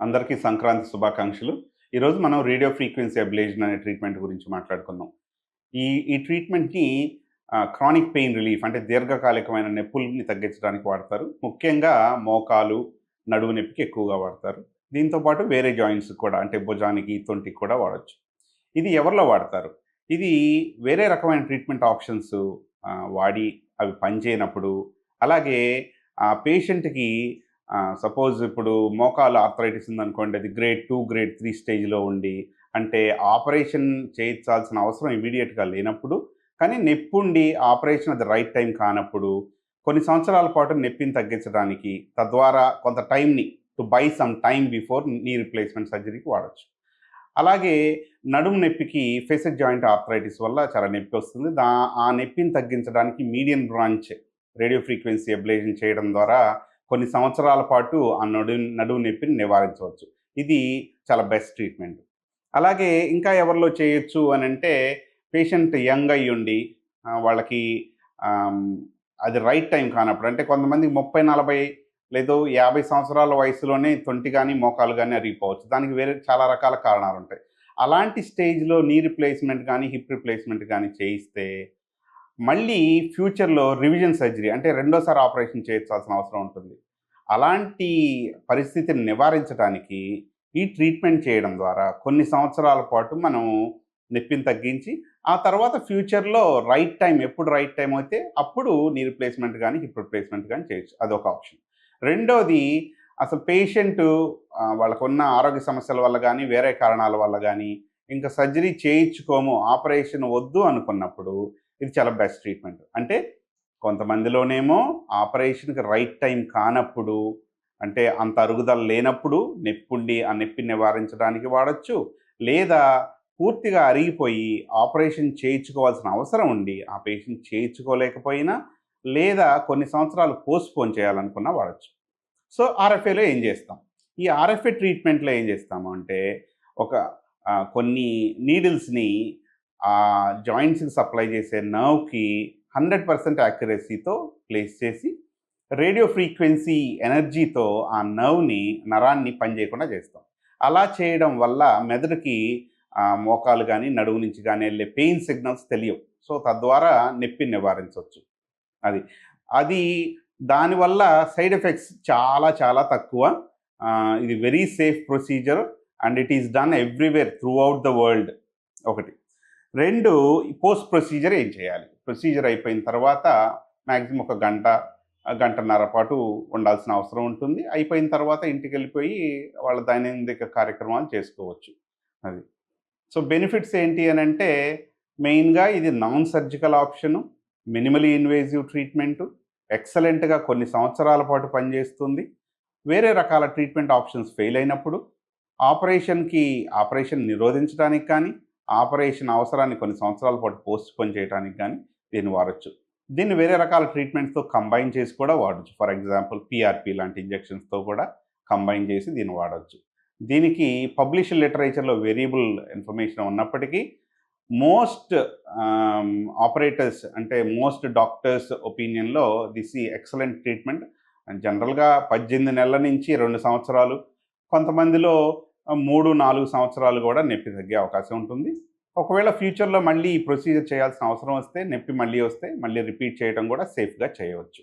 అందరికీ సంక్రాంతి శుభాకాంక్షలు. ఈరోజు మనం రేడియో ఫ్రీక్వెన్సీ అబ్లేషన్ అనే ట్రీట్మెంట్ గురించి మాట్లాడుకుందాం. ఈ ఈ ట్రీట్మెంట్ని క్రానిక్ పెయిన్ రిలీఫ్ అంటే దీర్ఘకాలికమైన నొప్పుల్ని తగ్గించడానికి వాడతారు. ముఖ్యంగా మోకాలు నడువు నొప్పికి ఎక్కువగా వాడతారు. దీంతో పాటు వేరే జాయింట్స్ కూడా అంటే భుజానికి తొంటికి కూడా వాడచ్చు. ఇది ఎవరిలో వాడతారు? ఇది వేరే రకమైన ట్రీట్మెంట్ ఆప్షన్స్ వాడి అవి పనిచేయనప్పుడు అలాగే ఆ పేషెంట్కి సపోజ్ ఇప్పుడు మోకాలు ఆర్థరైటిస్ ఉందనుకోండి అది గ్రేడ్ టూ గ్రేడ్ త్రీ స్టేజ్లో ఉండి అంటే ఆపరేషన్ చేయించాల్సిన అవసరం ఇమీడియట్గా లేనప్పుడు కానీ నొప్పి ఉండి ఆపరేషన్ అది రైట్ టైం కానప్పుడు కొన్ని సంవత్సరాల పాటు నొప్పిని తగ్గించడానికి తద్వారా కొంత టైంని to buy some time before knee replacement సర్జరీకి వాడచ్చు. అలాగే నడుము నొప్పికి ఫేసెడ్ జాయింట్ ఆర్థరైటిస్ వల్ల చాలా నొప్పి వస్తుంది. దా ఆ నొప్పిని తగ్గించడానికి medium branch radio frequency ablation చేయడం ద్వారా కొన్ని సంవత్సరాల పాటు ఆ నడు నడువు నొప్పిని నివారించవచ్చు. ఇది చాలా బెస్ట్ ట్రీట్మెంట్ అలాగే ఇంకా ఎవరిలో చేయొచ్చు అని అంటే పేషెంట్ యంగ్ అయ్యి ఉండి వాళ్ళకి అది రైట్ టైం కానప్పుడు అంటే కొంతమంది ముప్పై నలభై లేదో యాభై సంవత్సరాల వయసులోనే తొంటి కానీ మోకాలు కానీ అరిగిపోవచ్చు. దానికి వేరే చాలా రకాల కారణాలు ఉంటాయి. అలాంటి స్టేజ్లో నీ రిప్లేస్మెంట్ కానీ హిప్ రిప్లేస్మెంట్ కానీ చేయిస్తే మళ్ళీ ఫ్యూచర్లో రివిజన్ సర్జరీ అంటే రెండోసారి ఆపరేషన్ చేయించాల్సిన అవసరం ఉంటుంది. అలాంటి పరిస్థితిని నివారించడానికి ఈ ట్రీట్మెంట్ చేయడం ద్వారా కొన్ని సంవత్సరాల పాటు మనం నొప్పిని తగ్గించి ఆ తర్వాత ఫ్యూచర్లో రైట్ టైం ఎప్పుడు రైట్ టైం అయితే అప్పుడు నీ రిప్లేస్మెంట్ కానీ హిప్ రిప్లేస్మెంట్ కానీ చేయొచ్చు. అదొక ఆప్షన్. రెండోది అసలు పేషెంట్ వాళ్ళకున్న ఆరోగ్య సమస్యల వల్ల కానీ వేరే కారణాల వల్ల కానీ ఇంకా సర్జరీ చేయించుకోము ఆపరేషన్ వద్దు అనుకున్నప్పుడు ఇది చాలా బెస్ట్ ట్రీట్మెంట్. అంటే కొంతమందిలోనేమో ఆపరేషన్కి రైట్ టైం కానప్పుడు అంటే అంత అరుగుదల లేనప్పుడు నొప్పుండి ఆ నొప్పిని నివారించడానికి వాడచ్చు. లేదా పూర్తిగా అరిగిపోయి ఆపరేషన్ చేయించుకోవాల్సిన అవసరం ఉండి ఆ పేషెంట్ చేయించుకోలేకపోయినా లేదా కొన్ని సంవత్సరాలు పోస్ట్పోన్ చేయాలనుకున్నా వాడచ్చు. సో ఆర్ఎఫ్ఏలో ఏం చేస్తాం? ఈ ఆర్ఎఫ్ఏ ట్రీట్మెంట్లో ఏం చేస్తాము అంటే ఒక కొన్ని నీడిల్స్ని ఆ జాయింట్స్కి సప్లై చేసే నర్వ్కి హండ్రెడ్ పర్సెంట్ యాక్యురసీతో ప్లేస్ చేసి రేడియో ఫ్రీక్వెన్సీ ఎనర్జీతో ఆ నర్వ్ని నరాన్ని పనిచేయకుండా చేస్తాం. అలా చేయడం వల్ల మెదడుకి మోకాలు కానీ నడుము నుంచి కానీ వెళ్ళే పెయిన్ సిగ్నల్స్ తెలియవు. సో తద్వారా నొప్పిని నివారించవచ్చు. అది అది దానివల్ల సైడ్ ఎఫెక్ట్స్ చాలా చాలా తక్కువ. ఇది very safe procedure and it is done everywhere through the world ఒకటి. రెండు పోస్ట్ ప్రొసీజర్ ఏం చేయాలి? ప్రొసీజర్ అయిపోయిన తర్వాత మ్యాక్సిమం ఒక గంట గంటన్నర పాటు ఉండాల్సిన అవసరం ఉంటుంది. అయిపోయిన తర్వాత ఇంటికి వెళ్ళిపోయి వాళ్ళ దైనందిక కార్యక్రమాలు చేసుకోవచ్చు. అది. సో బెనిఫిట్స్ ఏంటి అని అంటే మెయిన్గా ఇది non surgical option minimally invasive treatment ఎక్సలెంట్గా కొన్ని సంవత్సరాల పాటు పనిచేస్తుంది. వేరే రకాల ట్రీట్మెంట్ ఆప్షన్స్ ఫెయిల్ అయినప్పుడు ఆపరేషన్కి ఆపరేషన్ నిరోధించడానికి కానీ ఆపరేషన్ అవసరాన్ని కొన్ని సంవత్సరాల పాటు పోస్ట్ పోన్ చేయడానికి కానీ దీన్ని వాడచ్చు. దీన్ని వేరే రకాల ట్రీట్మెంట్స్తో కంబైన్ చేసి కూడా వాడచ్చు. ఫర్ ఎగ్జాంపుల్ పిఆర్పి లాంటి ఇంజెక్షన్స్తో కూడా కంబైన్ చేసి దీన్ని వాడచ్చు. దీనికి పబ్లిష్ లిటరేచర్లో వేరియబుల్ ఇన్ఫర్మేషన్ ఉన్నప్పటికీ మోస్ట్ ఆపరేటర్స్ అంటే మోస్ట్ డాక్టర్స్ ఒపీనియన్లో దిస్ ఈ ఎక్సలెంట్ ట్రీట్మెంట్. జనరల్గా పద్దెనిమిది నెలల నుంచి రెండు సంవత్సరాలు కొంతమందిలో మూడు నాలుగు సంవత్సరాలు కూడా నొప్పి తగ్గే అవకాశం ఉంటుంది. ఒకవేళ ఫ్యూచర్లో మళ్ళీ ఈ ప్రొసీజర్ చేయాల్సిన అవసరం వస్తే నొప్పి మళ్ళీ వస్తే మళ్ళీ రిపీట్ చేయడం కూడా సేఫ్గా చేయవచ్చు.